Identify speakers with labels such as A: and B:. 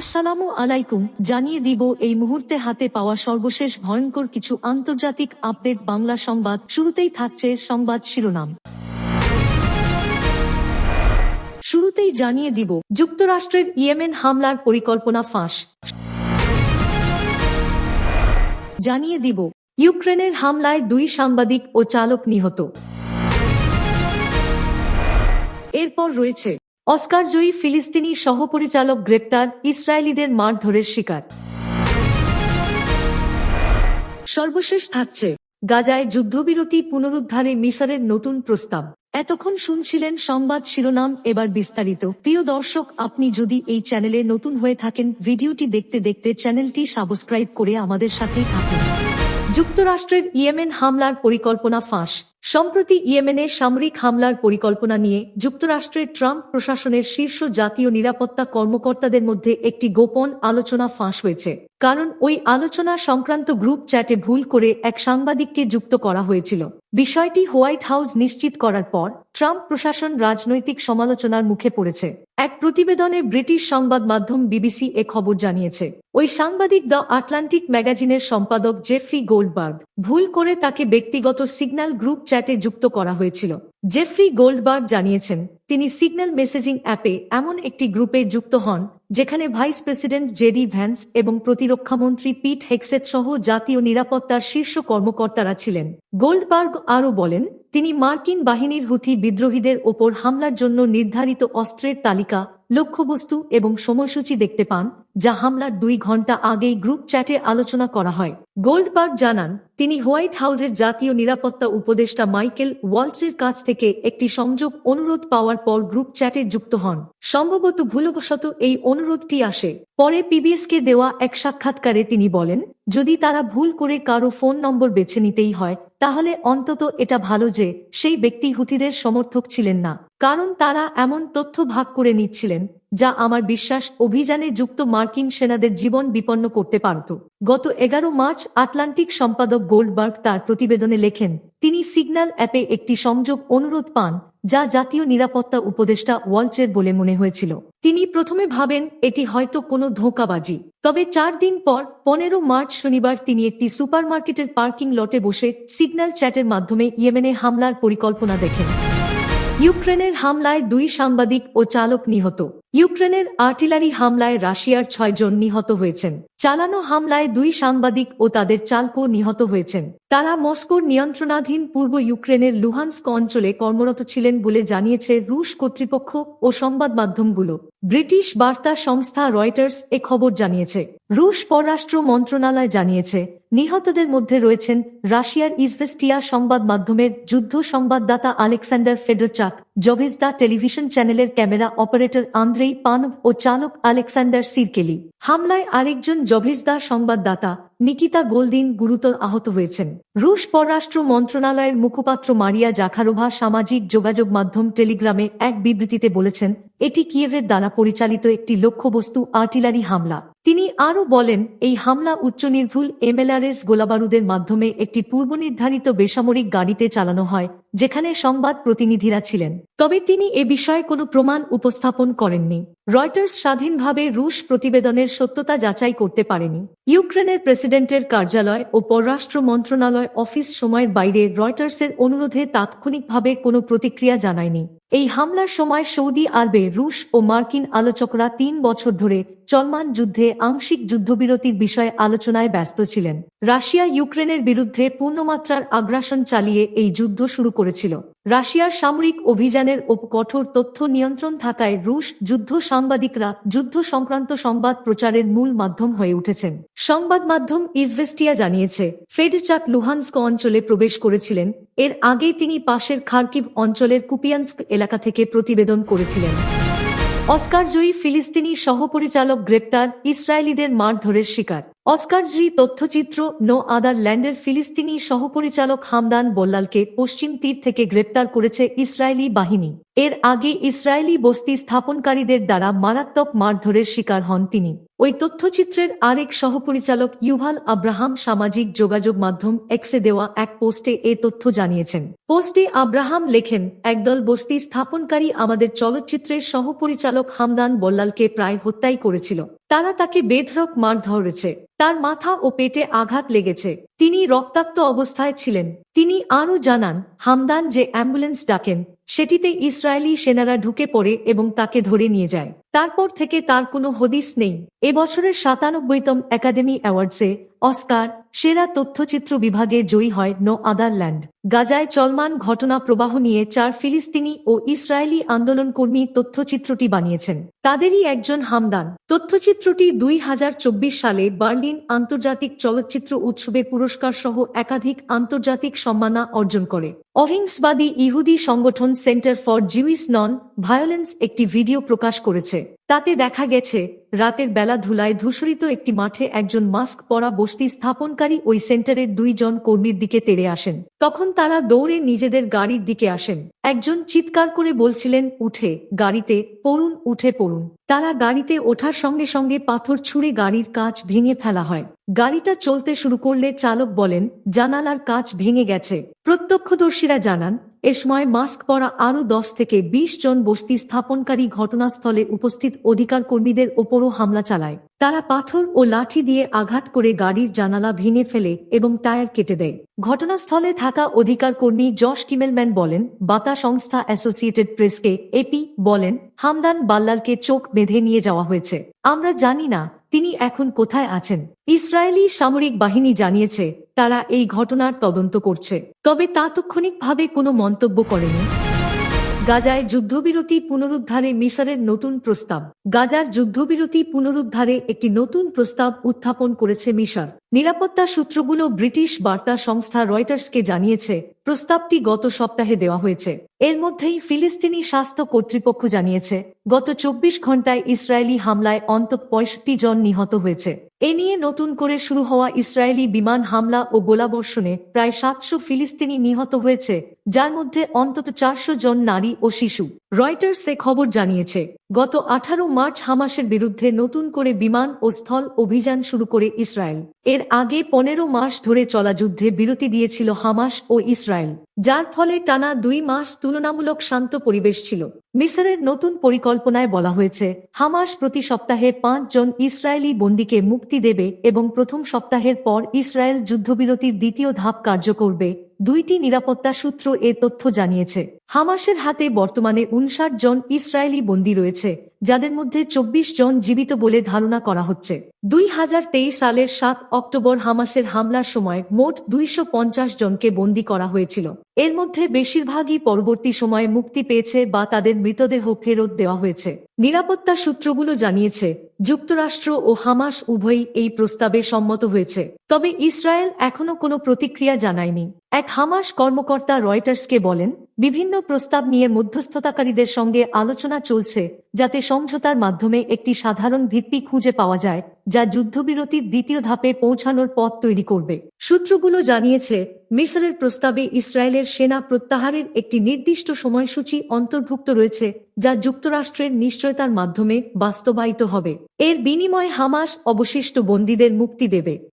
A: আসসালামু আলাইকুম, জানিয়ে দিব এই মুহূর্তে হাতে পাওয়া সর্বশেষ ভয়ঙ্কর কিছু আন্তর্জাতিক আপডেট বাংলা সংবাদ। শুরুতেই থাকছে সংবাদ শিরোনাম। শুরুতেই জানিয়ে দিব, যুক্তরাষ্ট্রের ইয়েমেন হামলার পরিকল্পনা ফাঁস। জানিয়ে দিব, ইউক্রেনের হামলায় দুই সাংবাদিক ও চালক নিহত। এরপর রয়েছে অস্কারজয়ী ফিলিস্তিনি সহপরিচালক গ্রেপ্তার ইসরায়েলিদের মারধরের শিকার। সর্বশেষ থাকছে গাজায় যুদ্ধবিরতি পুনরুদ্ধারে মিসরের নতুন প্রস্তাব। এতক্ষণ শুনছিলেন সংবাদ শিরোনাম এবার বিস্তারিত। প্রিয় দর্শক আপনি যদি এই চ্যানেলে নতুন হয়ে থাকেন ভিডিওটি দেখতে দেখতে চ্যানেলটি সাবস্ক্রাইব করে আমাদের সাথেই থাকুন। যুক্তরাষ্ট্রের ইয়েমেন হামলার পরিকল্পনা ফাঁস। সম্প্রতি ইয়েমেনে সামরিক হামলার পরিকল্পনা নিয়ে যুক্তরাষ্ট্রের ট্রাম্প প্রশাসনের শীর্ষ জাতীয় নিরাপত্তা কর্মকর্তাদের মধ্যে একটি গোপন আলোচনা ফাঁস হয়েছে। কারণ ওই আলোচনা সংক্রান্ত গ্রুপ চ্যাটে ভুল করে এক সাংবাদিককে যুক্ত করা হয়েছিল। বিষয়টি হোয়াইট হাউস নিশ্চিত করার পর ট্রাম্প প্রশাসন রাজনৈতিক সমালোচনার মুখে পড়েছে। এক প্রতিবেদনে ব্রিটিশ সংবাদ মাধ্যম বিবিসি এ খবর জানিয়েছে, ওই সাংবাদিক দ্য আটলান্টিক ম্যাগাজিনের সম্পাদক জেফ্রি গোল্ডবার্গ ভুল করে তাকে ব্যক্তিগত সিগন্যাল গ্রুপ চ্যাটে যুক্ত করা হয়েছিল। জেফ্রি গোল্ডবার্গ জানিয়েছেন, তিনি সিগন্যাল মেসেজিং অ্যাপে এমন একটি গ্রুপে যুক্ত হন যেখানে ভাইস প্রেসিডেন্ট জেডি ভ্যান্স এবং প্রতিরক্ষামন্ত্রী পিট হেক্সেট সহ জাতীয় নিরাপত্তার শীর্ষ কর্মকর্তারা ছিলেন। গোল্ডবার্গ আরও বলেন, তিনি মার্কিন বাহিনীর হুথি বিদ্রোহীদের ওপর হামলার জন্য নির্ধারিত অস্ত্রের তালিকা লক্ষ্যবস্তু এবং সময়সূচি দেখতে পান, যা হামলার দুই ঘণ্টা আগেই গ্রুপ চ্যাটে আলোচনা করা হয়। গোল্ডবার্গ জানান, তিনি হোয়াইট হাউসের জাতীয় নিরাপত্তা উপদেষ্টা মাইকেল ওয়ালসের কাছ থেকে একটি সংযোগ অনুরোধ পাওয়ার পর গ্রুপ চ্যাটে যুক্ত হন। সম্ভবত ভুলবশত এই অনুরোধটি আসে। পরে পিবিএসকে দেওয়া এক সাক্ষাৎকারে তিনি বলেন, যদি তারা ভুল করে কারও ফোন নম্বর বেছে নিতেই হয় তাহলে অন্তত এটা ভালো যে সেই ব্যক্তি হুতিদের সমর্থক ছিলেন না, কারণ তারা এমন তথ্য ভাগ করে নিচ্ছিলেন যা আমার বিশ্বাস অভিযানে যুক্ত মার্কিন সেনাদের জীবন বিপন্ন করতে পারত। গত এগারো মার্চ আটলান্টিক সম্পাদক গোল্ডবার্গ তার প্রতিবেদনে লেখেন, তিনি সিগন্যাল অ্যাপে একটি সংযোগ অনুরোধ পান, যা জাতীয় নিরাপত্তা উপদেষ্টা ওয়ালচের বলে মনে হয়েছিল। তিনি প্রথমে ভাবেন, এটি হয়তো কোনো ধোঁকাবাজি। তবে চার দিন পর, পনেরো মার্চ শনিবার তিনি একটি সুপারমার্কেটের পার্কিং লটে বসে সিগন্যাল চ্যাটের মাধ্যমে ইয়েমেনে হামলার পরিকল্পনা দেখেন। ইউক্রেনের হামলায় দুই সাংবাদিক ও চালক নিহত। ইউক্রেনের আর্টিলারি হামলায় রাশিয়ার ছয়জন নিহত হয়েছেন। চালানো হামলায় দুই সাংবাদিক ও তাদের চালকও নিহত হয়েছেন। তারা মস্কোর নিয়ন্ত্রণাধীন পূর্ব ইউক্রেনের লুহান্স্ক অঞ্চলে কর্মরত ছিলেন বলে জানিয়েছে রুশ কর্তৃপক্ষ ও সংবাদ মাধ্যমগুলো। ব্রিটিশ বার্তা সংস্থা রয়টার্স এ খবর জানিয়েছে। রুশ পররাষ্ট্র মন্ত্রণালয় জানিয়েছে, নিহতদের মধ্যে রয়েছেন রাশিয়ার ইজভেস্টিয়া সংবাদ মাধ্যমের যুদ্ধ সংবাদদাতা আলেকসান্ডার ফেডরচাক। জভিজদা টেলিভিশন চ্যানেলের ক্যামেরা অপারেটর আন্দ্রেই পানভ ও চালক আলেকসান্ডার সিরকেলি। হামলায় আরেকজন জভিজদা সংবাদদাতা নিকিতা গোলদিন গুরুতর আহত হয়েছেন। রুশ পররাষ্ট্র মন্ত্রণালয়ের মুখপাত্র মারিয়া জাখারোভা সামাজিক যোগাযোগ মাধ্যম টেলিগ্রামে এক বিবৃতিতে বলেছেন, এটি কিয়েভের দ্বারা পরিচালিত একটি লক্ষ্যবস্তু আর্টিলারি হামলা। তিনি আরও বলেন, এই হামলা উচ্চ নির্ভুল এমএলআরএস গোলাবারুদের মাধ্যমে একটি পূর্বনির্ধারিত বেসামরিক গাড়িতে চালানো হয়, যেখানে সংবাদ প্রতিনিধিরা ছিলেন। তবে তিনি এ বিষয়ে কোনো প্রমাণ উপস্থাপন করেননি। রয়টার্স স্বাধীনভাবে রুশ প্রতিবেদনের সত্যতা যাচাই করতে পারেনি। ইউক্রেনের প্রেসিডেন্টের কার্যালয় ও পররাষ্ট্র মন্ত্রণালয় অফিস সময়ের বাইরে রয়টার্সের অনুরোধে তাৎক্ষণিকভাবে কোনো প্রতিক্রিয়া জানায়নি। এই হামলার সময় সৌদি আরবে রুশ ও মার্কিন আলোচকরা তিন বছর ধরে চলমান যুদ্ধে আংশিক যুদ্ধবিরতির বিষয়ে আলোচনায় ব্যস্ত ছিলেন। রাশিয়া ইউক্রেনের বিরুদ্ধে পূর্ণমাত্রার আগ্রাসন চালিয়ে এই যুদ্ধ শুরু করেছিল। রাশিয়ার সামরিক অভিযানের ও কঠোর তথ্য নিয়ন্ত্রণ থাকায় রুশ যুদ্ধ সাংবাদিকরা যুদ্ধ সংক্রান্ত সংবাদ প্রচারের মূল মাধ্যম হয়ে উঠেছেন। সংবাদ মাধ্যম ইজভেস্টিয়া জানিয়েছে, ফেডচাক লুহান্স্ক অঞ্চলে প্রবেশ করেছিলেন। এর আগে তিনি পাশের খার্কিভ অঞ্চলের কুপিয়ান্স্ক এলাকা থেকে প্রতিবেদন করেছিলেন। অস্কারজয়ী ফিলিস্তিনি সহপরিচালক গ্রেপ্তার, ইসরায়েলিদের মারধরের শিকার। অস্কারজয়ী তথ্যচিত্র নো আদার ল্যান্ডের ফিলিস্তিনি সহপরিচালক হামদান বল্লালকে পশ্চিম তীর থেকে গ্রেপ্তার করেছে ইসরায়েলি বাহিনী। এর আগে ইসরায়েলি বস্তি স্থাপনকারীদের দ্বারা মারাত্মক মারধরের শিকার হন তিনি। ওই তথ্যচিত্রের আরেক সহপরিচালক ইউভাল আব্রাহাম সামাজিক যোগাযোগ মাধ্যম এক্সে দেওয়া এক পোস্টে এ তথ্য জানিয়েছেন। পোস্টে আব্রাহাম লেখেন, একদল বস্তি স্থাপনকারী আমাদের চলচ্চিত্রের সহপরিচালক হামদান বল্লালকে প্রায় হত্যাই করেছিল। তারা তাকে বেধরক মার ধরেছে তার মাথা ও পেটে আঘাত লেগেছে। তিনি রক্তাক্ত অবস্থায় ছিলেন। তিনি আরও জানান, হামদান যে অ্যাম্বুলেন্স ডাকেন, সেটিতে ইসরায়েলি সেনারা ঢুকে পড়ে এবং তাকে ধরে নিয়ে যায়। তারপর থেকে তার কোনো হদিস নেই। এবছরের সাতানব্বইতম একাডেমি অ্যাওয়ার্ডসে অস্কার, সেরা তথ্যচিত্র বিভাগে জয়ী হয় নো আদারল্যান্ড গাজায় চলমান ঘটনা প্রবাহ নিয়ে চার ফিলিস্তিনি ও ইসরায়েলি আন্দোলনকর্মী তথ্যচিত্রটি বানিয়েছেন। তাদেরই একজন হামদান। তথ্যচিত্রটি দুই হাজার চব্বিশ সালে বার্লিন আন্তর্জাতিক চলচ্চিত্র উৎসবে পুরস্কার সহ একাধিক আন্তর্জাতিক সম্মাননা অর্জন করে। অহিংসবাদী ইহুদি সংগঠন centre for Jewish non violence একটি ভিডিও প্রকাশ করেছে। তাতে দেখা গেছে, রাতের বেলা ধুলায় ধূসরিত একটি মাঠে একজন মাস্ক পরা বস্তি স্থাপনকারী ওই সেন্টারের দুইজন কর্মীর দিকে তেড়ে আসেন। তখন তারা দৌড়ে নিজেদের গাড়ির দিকে আসেন। একজন চিৎকার করে বলছিলেন, উঠে, গাড়িতে, পড়ুন, উঠে পড়ুন। তারা গাড়িতে ওঠার সঙ্গে সঙ্গে পাথর ছুঁড়ে গাড়ির কাঁচ ভেঙে ফেলা হয়। গাড়িটা চলতে শুরু করলে চালক বলেন, জানালার কাঁচ ভেঙে গেছে। প্রত্যক্ষদর্শীরা জানান এ সময় মাস্ক পরা আরও দশ থেকে ২০ জন বস্তি স্থাপনকারী ঘটনাস্থলে উপস্থিত অধিকার কর্মীদের ওপরও হামলা চালায়। তারা পাথর ও লাঠি দিয়ে আঘাত করে গাড়ির জানালা ভেঙে ফেলে এবং টায়ার কেটে দেয়। ঘটনাস্থলে থাকা অধিকার কর্মী জশ কিমেলম্যান বলেন বাতা সংস্থা অ্যাসোসিয়েটেড প্রেসকে এপি বলেন, হামদান বাল্লালকে চোখ বেঁধে নিয়ে যাওয়া হয়েছে। আমরা জানি না তিনি এখন কোথায় আছেন। ইসরায়েলি সামরিক বাহিনী জানিয়েছে তারা এই ঘটনার তদন্ত করছে। তবে তাৎক্ষণিকভাবে কোনো মন্তব্য করেনি। গাজায় যুদ্ধবিরতি পুনরুদ্ধারে মিশরের নতুন প্রস্তাব। গাজার যুদ্ধবিরতি পুনরুদ্ধারে একটি নতুন প্রস্তাব উত্থাপন করেছে মিশর। নিরাপত্তা সূত্রগুলো ব্রিটিশ বার্তা সংস্থা রয়টার্সকে জানিয়েছে প্রস্তাবটি গত সপ্তাহে দেওয়া হয়েছে। এর মধ্যেই ফিলিস্তিনি স্বাস্থ্য কর্তৃপক্ষ জানিয়েছে, গত চব্বিশ ঘন্টায় ইসরায়েলি হামলায় অন্তত পঁয়ষট্টি জন নিহত হয়েছে। এ নিয়ে নতুন করে শুরু হওয়া ইসরায়েলি বিমান হামলা ও গোলাবর্ষণে প্রায় সাতশো ফিলিস্তিনি নিহত হয়েছে, যার মধ্যে অন্তত চারশো জন নারী ও শিশু। রয়টার্স এ খবর জানিয়েছে গত আঠারো মার্চ হামাসের বিরুদ্ধে নতুন করে বিমান ও স্থল অভিযান শুরু করে ইসরায়েল। এর আগে পনেরো মাস ধরে চলা যুদ্ধে বিরতি দিয়েছিল হামাস ও ইসরায়েল, যার ফলে টানা দুই মাস তুলনামূলক শান্ত পরিবেশ ছিল। মিসরের নতুন পরিকল্পনায় বলা হয়েছে, হামাস প্রতি সপ্তাহে পাঁচ জন ইসরায়েলি বন্দীকে মুক্তি দেবে এবং প্রথম সপ্তাহের পর ইসরায়েল যুদ্ধবিরতির দ্বিতীয় ধাপ কার্য করবে দুইটি নিরাপত্তা সূত্র এ তথ্য জানিয়েছে। হামাসের হাতে বর্তমানে উনষাট জন ইসরায়েলি বন্দী রয়েছে, যাদের মধ্যে চব্বিশ জন জীবিত বলে ধারণা করা হচ্ছে। দুই হাজার তেইশ সালের সাত অক্টোবর হামাসের হামলার সময় মোট দুইশো পঞ্চাশ জনকে বন্দী করা হয়েছিল। এর মধ্যে বেশিরভাগই পরবর্তী সময়ে মুক্তি পেয়েছে বা তাদের মৃতদেহ ফেরত দেওয়া হয়েছে। নিরাপত্তা সূত্রগুলো জানিয়েছে, যুক্তরাষ্ট্র ও হামাস উভয়ই এই প্রস্তাবে সম্মত হয়েছে। তবে ইসরায়েল এখনও কোনো প্রতিক্রিয়া জানায়নি। এক হামাস কর্মকর্তা রয়টার্সকে বলেন বিভিন্ন প্রস্তাব নিয়ে মধ্যস্থতাকারীদের সঙ্গে আলোচনা চলছে, যাতে সমঝোতার মাধ্যমে একটি সাধারণ ভিত্তি খুঁজে পাওয়া যায়, যা যুদ্ধবিরতির দ্বিতীয় ধাপে পৌঁছানোর পথ তৈরি করবে। সূত্রগুলো জানিয়েছে, মিসরের প্রস্তাবে ইসরায়েলের সেনা প্রত্যাহারের একটি নির্দিষ্ট সময়সূচি অন্তর্ভুক্ত রয়েছে, যা যুক্তরাষ্ট্রের নিশ্চয়তার মাধ্যমে বাস্তবায়িত হবে। এর বিনিময়ে হামাস অবশিষ্ট বন্দীদের মুক্তি দেবে।